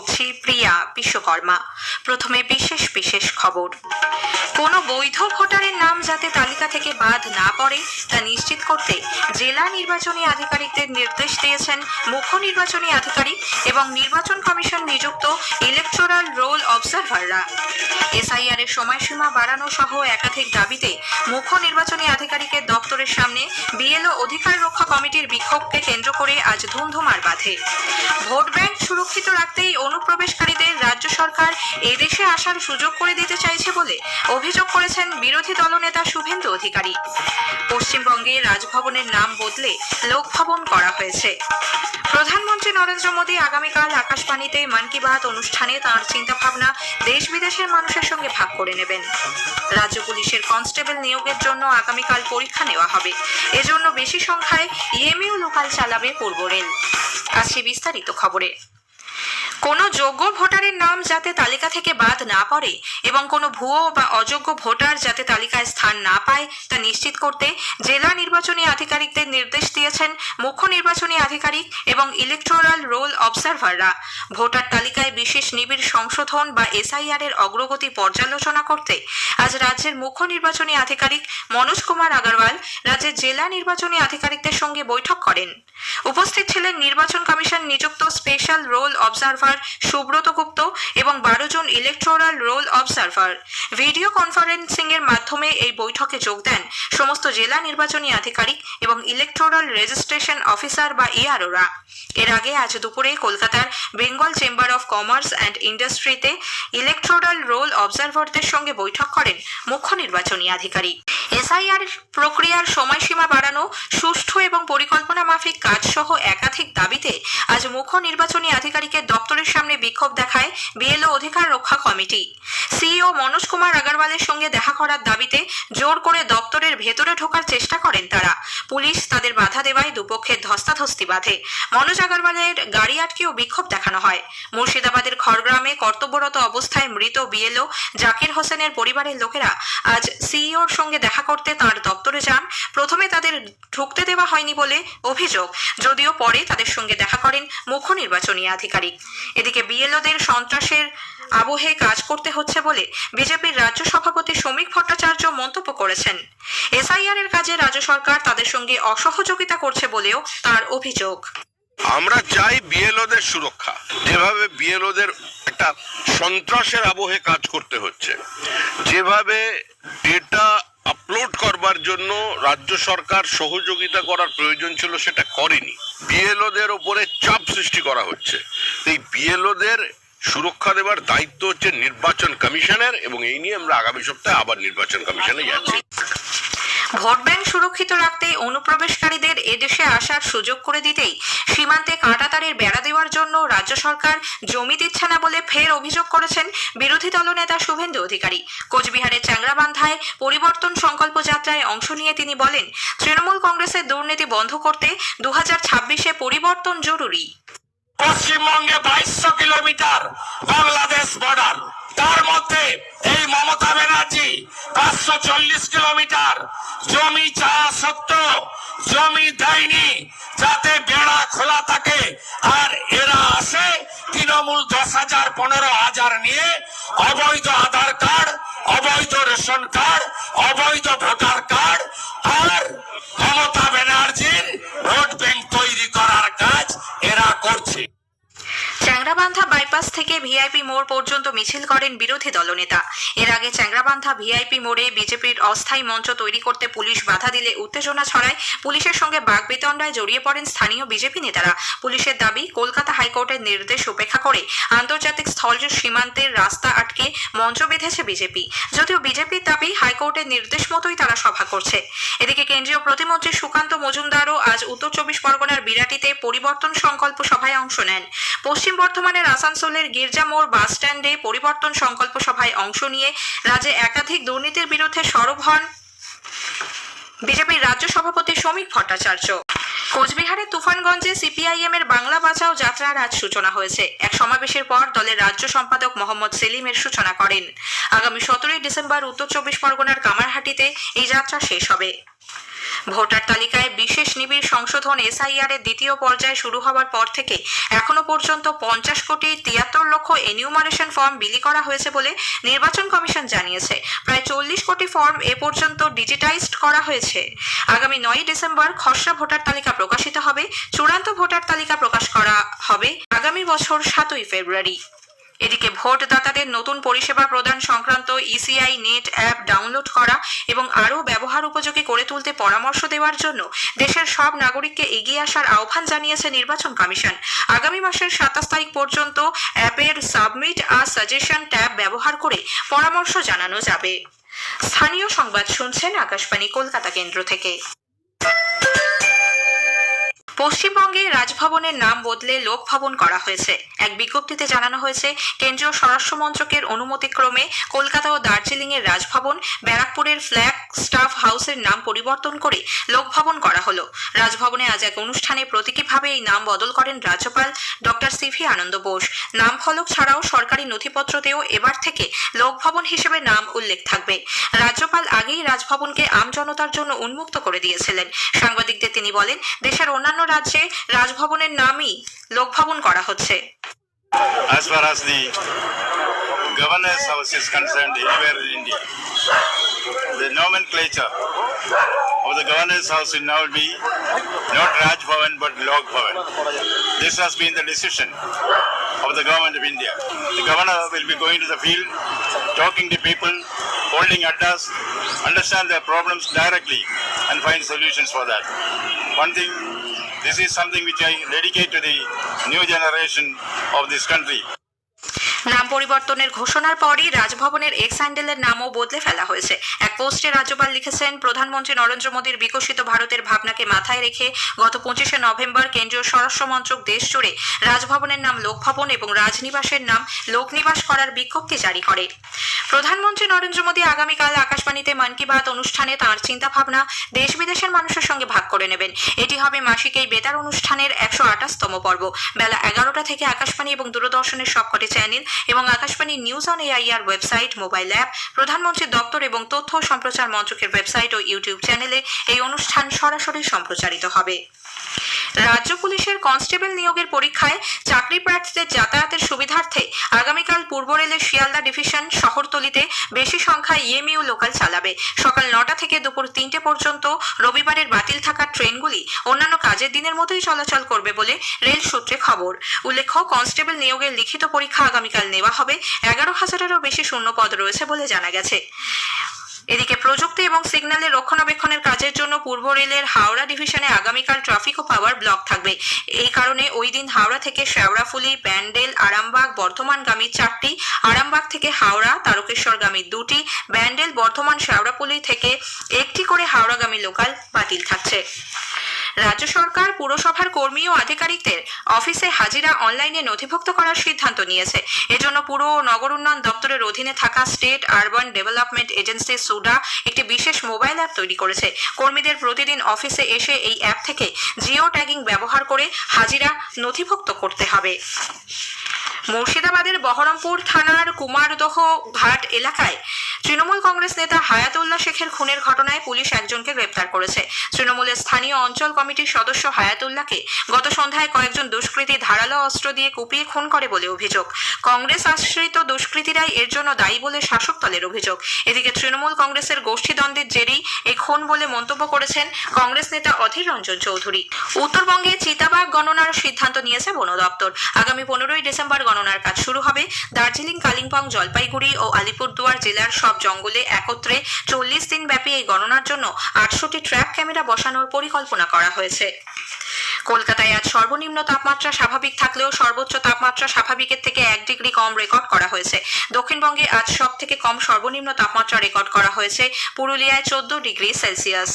পড়ছি প্রিয়া বিশ্বকর্মা। প্রথমে বিশেষ বিশেষ খবর। কোনো বৈধ ভোটারের নাম যাতে তালিকা থেকে বাদ না পড়ে, তা নিশ্চিত করতে নির্বাচনী আধিকারিকদের নির্দেশ দিয়েছেন মুখ্য নির্বাচনী আধিকারিক এবং নির্বাচন কমিশন নিযুক্ত ইলেকটোরাল রোল অবজারভাররা এসআইআর এর সময়সীমা বাড়ানো সহ একাধিক দাবিতে মুখ্য নির্বাচনী আধিকারিকের দপ্তরের সামনে বিএলও অধিকার রক্ষা কমিটির বিক্ষোভকে কেন্দ্র করে আজ ধুমধুমার বাঁধে। ভোট ব্যাংক সুরক্ষিত রাখতেই রাজ্য সরকার এদেশে আসার সুযোগ করে দিতে চাইছে বলে অভিযোগ করেছেন বিরোধী দলনেতা শুভেন্দু অধিকারী। পশ্চিমবঙ্গে রাজভবনের নাম বদলে লোকভবন করা হয়েছে। প্রধানমন্ত্রী নরেন্দ্র মোদী আগামীকাল আকাশবাণীতে মন কি বাত অনুষ্ঠানে তাঁর চিন্তাভাবনা দেশ বিদেশের মানুষের সঙ্গে ভাগ করে নেবেন। রাজ্য পুলিশের কনস্টেবল নিয়োগের জন্য আগামীকাল পরীক্ষা নেওয়া হবে। এজন্য বেশি সংখ্যায় ইএমইউ লোকাল চালাবে পূর্ব রেল। আসছে বিস্তারিত খবরে। কোনো যোগ্য ভোটারের নাম যাতে তালিকা থেকে বাদ না পড়ে এবং কোনো ভুয়ো বা অযোগ্য ভোটার যাতে তালিকায় স্থান না পায় তা নিশ্চিত করতে জেলা নির্বাচনী আধিকারিকদের নির্দেশ দিয়েছেন মুখ্য নির্বাচনী আধিকারিক এবং ইলেকটোরাল রোল অবজারভাররা ভোটার তালিকায় বিশেষ নিবিড় সংশোধন বা এসআইআর এর অগ্রগতি পর্যালোচনা করতে আজ রাজ্যের মুখ্য নির্বাচনী আধিকারিক মনোজ কুমার আগরওয়াল রাজ্যের জেলা নির্বাচনী আধিকারিকদের সঙ্গে বৈঠক করেন। উপস্থিত ছিলেন নির্বাচন কমিশন নিযুক্ত special roll observer Subrata Gupta এবং বারো জন electoral roll observer video conferencing এর মাধ্যমে এই বৈঠকে যোগ দেন সমস্ত জেলা নির্বাচনী আধিকারিক এবং ইলেকটোরাল রেজিস্ট্রেশন অফিসার বা ইআরওরা এর আগে আজ দুপুরে কলকাতার Bengal chamber of commerce and ইন্ডাস্ট্রিতে ইলেকট্রোরাল রোল অবজারভারদের সঙ্গে বৈঠক করেন মুখ্য নির্বাচনী আধিকারিক। এসআইআর প্রক্রিয়ার সময়সীমা বাড়ানো, সুষ্ঠু এবং পরিকল্পনা মাফিক কাজ সহ একাধিক দাবিতে আজ মুখ্য নির্বাচনী আধিকারিকের দপ্তরের সামনে বিক্ষোভ দেখায় বিএলও অধিকার রক্ষা কমিটি। সিইও মনোজ কুমার আগরওয়ালের সঙ্গে দেখা করার দাবিতে জোর করে দপ্তরের ভেতরে ঢোকার চেষ্টা করেন তারা। পুলিশ তাদের বাধা দেওয়ায় দুপক্ষের ধস্তাধস্তি বাঁধে। মনোজ আগরওয়ালের গাড়ি আটকেও বিক্ষোভ দেখানো হয়। মুর্শিদাবাদের খড়গ্রামে কর্তব্যরত অবস্থায় মৃত বিএলও জাকির হোসেনের পরিবারের লোকেরা আজ সিইওর সঙ্গে দেখা করতে তার দপ্তরে যান। প্রথমে তাদের ঢুকতে দেওয়া হয়নি বলে অভিযোগ, যদিও পরে তাদের সঙ্গে দেখা করেন মুখ্য নির্বাচনী আধিকারিক। এদিকে বিএলওদের সন্ত্রাসের আবহে কাজ করতে হচ্ছে বলে বিজেপির রাজ্য সভাপতি শ্রমিক ভট্টাচার্য মন্তব্য করেছেন। এসআইআর এর কাজে রাজ্য সরকার তাদের সঙ্গে অসহযোগিতা করছে বলেও তার অভিযোগ। আমরা চাই বিএলওদের সুরক্ষা। যেভাবে বিএলওদের একটা সন্ত্রাসের আবহে কাজ করতে হচ্ছে, যেভাবে ডেটা আপলোড করবার জন্য রাজ্য সরকার সহযোগিতা করার প্রয়োজন ছিল সেটা করেনি। বিএলওদের ওপরে চাপ সৃষ্টি করা হচ্ছে। এই বিএলওদের সুরক্ষা দেওয়ার দায়িত্ব হচ্ছে নির্বাচন কমিশনের এবং এই নিয়ে আমরা আগামী সপ্তাহে আবার নির্বাচন কমিশনে যাচ্ছি। ভোট ব্যাংক সুরক্ষিত রাখতে অনুপ্রবেশকারীদের এদেশে আসার সুযোগ করে দিতেই সীমান্তে কাঁটাতারের বেড়া দেওয়ার জন্য রাজ্য সরকার জমি দিচ্ছে না বলে ফের অভিযোগ করেছেন বিরোধী দলনেতা শুভেন্দু অধিকারী। কোচবিহারের চ্যাংরাবান্ধায় পরিবর্তন সংকল্প যাত্রায় অংশ নিয়ে তিনি বলেন, তৃণমূল কংগ্রেসের দুর্নীতি বন্ধ করতে দু হাজার পরিবর্তন জরুরি। পশ্চিমবঙ্গে বাইশশো কিলোমিটার বাংলাদেশ বর্ডার তার মধ্যে এই মমতা ব্যানার্জি পাঁচশো চল্লিশ কিলোমিটার। জমি চাওয়া সত্ত্বেও জমি দেয়নি, যাতে বেড়া খোলা থাকে। আর এরা আসে তৃণমূল দশ হাজার, পনেরো হাজার নিয়ে অবৈধ আধার কার্ড, অবৈধ রেশন কার্ড, অবৈধ ভোটার করছে। চ্যাংরাবান্ধা বাইপাস থেকে ভিআইপি মোড় পর্যন্ত মিছিল করেন বিরোধী দলনেতা। এর আগে চ্যাংরাবান্ধা ভিআইপি মোড়ে বিজেপির অস্থায়ী মঞ্চ তৈরি করতে পুলিশ বাধা দিলে উত্তেজনা ছড়ায়। পুলিশের সঙ্গে বাগবিতণ্ডায় জড়িয়ে পড়েন স্থানীয় বিজেপি নেতারা। পুলিশের দাবি, কলকাতা হাইকোর্টের নির্দেশ উপেক্ষা করে আন্তর্জাতিক স্থল সীমান্তের রাস্তা আটকে মঞ্চ বেঁধেছে বিজেপি। যদিও বিজেপির দাবি, হাইকোর্টের নির্দেশ মতোই তারা সভা করছে। এদিকে কেন্দ্রীয় প্রতিমন্ত্রী সুকান্ত মজুমদারও আজ উত্তর চব্বিশ পরগনার বিরাটিতে পরিবর্তন সংকল্প সভায় অংশ নেন। পশ্চিম বর্ধমানের আসানসোলের গির্জা মোড় বাস স্ট্যান্ডে পরিবর্তন সংকল্প সভায় অংশ নিয়ে রাজ্যে একাধিক দুর্নীতির বিরুদ্ধে সরব হন বিজেপির রাজ্য সভাপতি শ্রমিক ভট্টাচার্য। কোচবিহারের তুফানগঞ্জে সিপিআইএম এর বাংলা বাঁচাও যাত্রার আজ সূচনা হয়েছে। এক সমাবেশের পর দলের রাজ্য সম্পাদক মোহাম্মদ সেলিমের সূচনা করেন। আগামী সতেরোই ডিসেম্বর উত্তর চব্বিশ পরগনার কামারহাটিতে এই যাত্রা শেষ হবে। ভোটার তালিকায় বিশেষ নিবিড় সংশোধন এসআইআর এর দ্বিতীয় পর্যায় শুরু হওয়ার পর থেকে এখনও পর্যন্ত পঞ্চাশ কোটি তিয়াত্তর লক্ষ এনিউমারেশন ফর্ম বিলি করা হয়েছে বলে নির্বাচন কমিশন জানিয়েছে। প্রায় চল্লিশ কোটি ফর্ম এ পর্যন্ত ডিজিটাইজড করা হয়েছে। আগামী নয় ডিসেম্বর খসড়া ভোটার তালিকা প্রকাশিত হবে। চূড়ান্ত ভোটার তালিকা প্রকাশ করা হবে আগামী বছর সাতই ফেব্রুয়ারি। এদিকে ভোটদাতাদের নতুন পরিষেবা প্রদান সংক্রান্ত ইসিআই নেট অ্যাপ ডাউনলোড করা এবং আরও ব্যবহার উপযোগী করে তুলতে পরামর্শ দেওয়ার জন্য দেশের সব নাগরিককে এগিয়ে আসার আহ্বান জানিয়েছে নির্বাচন কমিশন। আগামী মাসের সাতাশ তারিখ পর্যন্ত অ্যাপের সাবমিট আ সাজেশন ট্যাব ব্যবহার করে পরামর্শ জানানো যাবে। স্থানীয় সংবাদ শুনছেন আকাশবাণী, কলকাতা কেন্দ্র থেকে। পশ্চিমবঙ্গে রাজভবনের নাম বদলে লোকভবন করা হয়েছে। এক বিজ্ঞপ্তিতে জানানো হয়েছে, কেন্দ্রীয় স্বরাষ্ট্র মন্ত্রকের অনুমতিক্রমে কলকাতা ও দার্জিলিং এর রাজভবন ব্যারাকপুরের ফ্ল্যাগ স্টাফ হাউসের নাম পরিবর্তন করে লোকভবন করা হলো। রাজভবনে আজ এক অনুষ্ঠানে প্রতীকীভাবে এই নাম বদল করেন রাজ্যপাল ডক্টর সিভি আনন্দ বোস। নাম ফলক ছাড়াও সরকারি নথিপত্রতেও এবার থেকে লোকভবন হিসেবে নাম উল্লেখ থাকবে। রাজ্যপাল আগেই রাজভবনকে আমজনতার জন্য উন্মুক্ত করে দিয়েছিলেন। সাংবাদিকদের তিনি বলেন, দেশের অন্যান্য রাজ্যে রাজভবনের নামই লোকভবন করা হচ্ছে as far as the governor's house is concerned anywhere in India. The nomenclature of the governor's house will now be not Raj Bhavan but Lok Bhavan. This has been the decision of the government of India. The governor will be going to the field, talking to people, holding addas, understand their problems directly and find solutions for that. One thing, this is something which I dedicate to the new generation of this country. নাম পরিবর্তনের ঘোষণার পরই রাজভবনের x হ্যান্ডেলের নামও বদলে ফেলা হয়েছে। এক পোস্টে রাজ্যপাল লিখেছেন, প্রধানমন্ত্রী নরেন্দ্র মোদীর বিকশিত ভারতের ভাবনাকে মাথায় রেখে গত পঁচিশে নভেম্বর কেন্দ্রীয় স্বরাষ্ট্র মন্ত্রক দেশ জুড়ে রাজভবনের নাম লোকভবন এবং রাজনিবাসের নাম লোকনিবাস করার বিজ্ঞপ্তি জারি করে। প্রধানমন্ত্রী নরেন্দ্র মোদী আগামীকাল আকাশবাণীতে মন কি বাত অনুষ্ঠানে তাঁর চিন্তাভাবনা দেশ বিদেশের মানুষের সঙ্গে ভাগ করে নেবেন। এটি হবে মাসিক এই বেতার অনুষ্ঠানের একশো আঠাশতম পর্ব। বেলা এগারোটা থেকে আকাশবাণী এবং দূরদর্শনের সবকটি চ্যানেল এবং Akashvani news on AIR website, mobile app প্রধানমন্ত্রীর দপ্তর এবং তথ্য সম্প্রচার মন্ত্রকের ওয়েবসাইট ও ইউটিউব চ্যানেলে এই অনুষ্ঠান সরাসরি সম্প্রচারিত হবে। রাজ্য পুলিশের কনস্টেবল নিয়োগের পরীক্ষায় চাকরি প্রার্থীদের যাতায়াতের সুবিধার্থে আগামীকাল পূর্ব রেলের শিয়ালদা ডিভিশন শহরতলিতে বেশি সংখ্যায় ইএমইউ লোকাল চালাবে। সকাল নটা থেকে দুপুর তিনটে পর্যন্ত রবিবারের বাতিল থাকা ট্রেনগুলি অন্যান্য কাজের দিনের মতোই চলাচল করবে বলে রেল সূত্রে খবর। উল্লেখ্য, কনস্টেবল নিয়োগের লিখিত পরীক্ষা আগামীকাল নেওয়া হবে। এগারো হাজারেরও বেশি শূন্যপদ রয়েছে বলে জানা গেছে। এদিকে প্রযুক্তি এবং সিগন্যালের রক্ষণাবেক্ষণের কাজের জন্য পূর্ব রেলের হাওড়া ডিভিশনে আগামীকাল ট্রাফিক ও পাওয়ার ব্লক থাকবে। এই কারণে ওই দিন হাওড়া থেকে শেওড়াফুলি ব্যান্ডেল আরামবাগ, বর্ধমানগামী চারটি, আরামবাগ থেকে হাওড়া, তারকেশ্বরগামী দুটি, ব্যান্ডেল বর্ধমান শেওড়াফুলি থেকে একটি করে হাওড়াগামী লোকাল বাতিল থাকছে। রাজ্য সরকার, পুরসভার কর্মী ও আধিকারিকদের অফিসে হাজিরা অনলাইনে নথিভুক্ত করার সিদ্ধান্ত নিয়েছে। এজন্য পুর নগর উন্নয়ন দপ্তরের অধীনে থাকা state urban development agency SUDA একটি বিশেষ মোবাইল অ্যাপ তৈরি করেছে। কর্মীদের প্রতিদিন অফিসে এসে এই অ্যাপ থেকে জিও ট্যাগিং ব্যবহার করে হাজিরা নথিভুক্ত করতে হবে। মুর্শিদাবাদের বহরমপুর থানার কুমারদহ ঘাট এলাকায় তৃণমূল কংগ্রেস নেতা হায়াতুল্লাহ শেখের খুনের ঘটনায় পুলিশ একজনকে গ্রেপ্তার করেছে। তৃণমূলের স্থানীয় অঞ্চল কমিটির সদস্য হায়াতুল্লাহকে গত সন্ধ্যায় কয়েকজন দুষ্কৃতী ধারালো অস্ত্র দিয়ে কুপিয়ে খুন করে বলে অভিযোগ। কংগ্রেস আশ্রিত দুষ্কৃতীরাই এর জন্য দায়ী বলে শাসক দলের অভিযোগ। এদিকে তৃণমূল কংগ্রেসের গোষ্ঠীদ্বন্দ্বের জেরেই এই খুন বলে মন্তব্য করেছেন কংগ্রেস নেতা অধীর রঞ্জন চৌধুরী। উত্তরবঙ্গে চিতাবাঘ গণনার সিদ্ধান্ত নিয়েছে বন দপ্তর। আগামী পনেরোই ডিসেম্বর গণনার কাজ শুরু হবে। দার্জিলিং, কালিম্পং, জলপাইগুড়ি ও আলিপুরদুয়ার জেলার সব জঙ্গলে একত্রে চল্লিশ দিন ব্যাপী এই গণনার জন্য আটশোটি ট্র্যাপ ক্যামেরা বসানোর পরিকল্পনা করা হয়েছে। কলকাতায় আজ সর্বনিম্ন তাপমাত্রা স্বাভাবিক থাকলেও সর্বোচ্চ তাপমাত্রা স্বাভাবিকের থেকে এক ডিগ্রি কম রেকর্ড করা হয়েছে। দক্ষিণবঙ্গে আজ সব থেকে কম সর্বনিম্ন তাপমাত্রা রেকর্ড করা হয়েছে। পুরুলিয়ায় চোদ্দ ডিগ্রি সেলসিয়াস।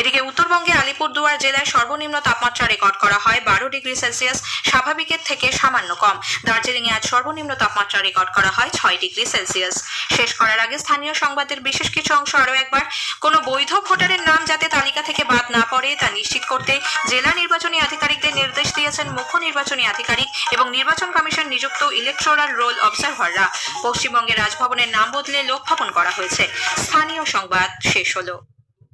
এদিকে উত্তরবঙ্গে আলিপুরদুয়ার জেলায় সর্বনিম্ন তাপমাত্রা রেকর্ড করা হয় বারো ডিগ্রি সেলসিয়াস, স্বাভাবিকের থেকে সামান্য কম। দার্জিলিং এ আজ সর্বনিম্ন তাপমাত্রা রেকর্ড করা হয় ছয় ডিগ্রি সেলসিয়াস। শেষ করার আগে স্থানীয় সংবাদের বিশেষ কিছু অংশ আরও একবার। কোনো বৈধ ভোটারের নাম যাতে তালিকা থেকে বাদ না পড়ে তা নিশ্চিত করতে জেলা নির্বাচনী আধিকারিকদের নির্দেশ দিয়েছেন মুখ্য নির্বাচনী আধিকারিক এবং নির্বাচন কমিশন নিযুক্ত ইলেকট্রাল রোল অবজারভাররা পশ্চিমবঙ্গে রাজভবনের নাম বদলে লোকভবন করা হয়েছে। স্থানীয় সংবাদ শেষ হলো।